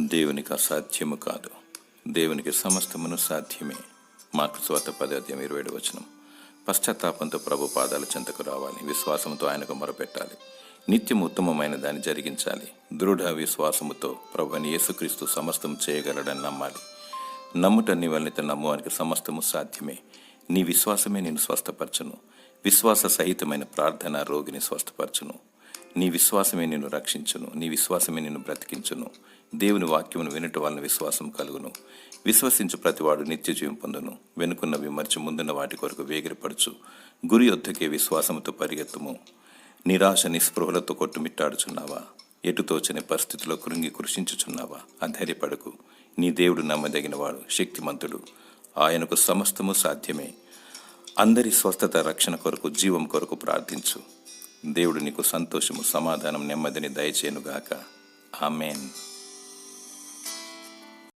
దేవునికి అసాధ్యము కాదు. దేవునికి సమస్తమును సాధ్యమే. మార్కు స్వాత పదార్థం ఇరవై ఏడు వచనం. పశ్చాత్తాపంతో ప్రభు పాదాల చెంతకు రావాలి. విశ్వాసంతో ఆయనకు మొరపెట్టాలి. నిత్యం ఉత్తమమైన దాన్ని జరిగించాలి. దృఢ విశ్వాసముతో ప్రభుని యేసుక్రీస్తు సమస్తం చేయగలడని నమ్మాలి. నమ్ముట నీ వలన నమ్మువానికి సమస్తము సాధ్యమే. నీ విశ్వాసమే నేను స్వస్థపరచను. విశ్వాస సహితమైన ప్రార్థన రోగిని స్వస్థపరచును. నీ విశ్వాసమే నిన్ను రక్షించును నీ విశ్వాసమే నిన్ను బ్రతికించును. దేవుని వాక్యమును వినట వలన విశ్వాసం కలుగును. విశ్వసించు ప్రతివాడు నిత్య జీవం పొందును. వెనుకున్నవి మర్చి ముందున్న వాటి కొరకు వేగిరపడుచు. గురి యొద్దకే విశ్వాసముతో పరిగెత్తుము. నిరాశ నిస్పృహలతో కొట్టుమిట్టాడుచున్నావా? ఎటుతోచని పరిస్థితిలో కృంగి కృషించుచున్నావా? అధైర్యపడకు. నీ దేవుడు నమ్మదగినవాడు శక్తిమంతుడు. ఆయనకు సమస్తము సాధ్యమే. అందరి స్వస్థత రక్షణ కొరకు జీవం కొరకు ప్రార్థించు. దేవుడు నీకు సంతోషము సమాధానం నెమ్మదిని దయచేయునుగాక. ఆమెన్.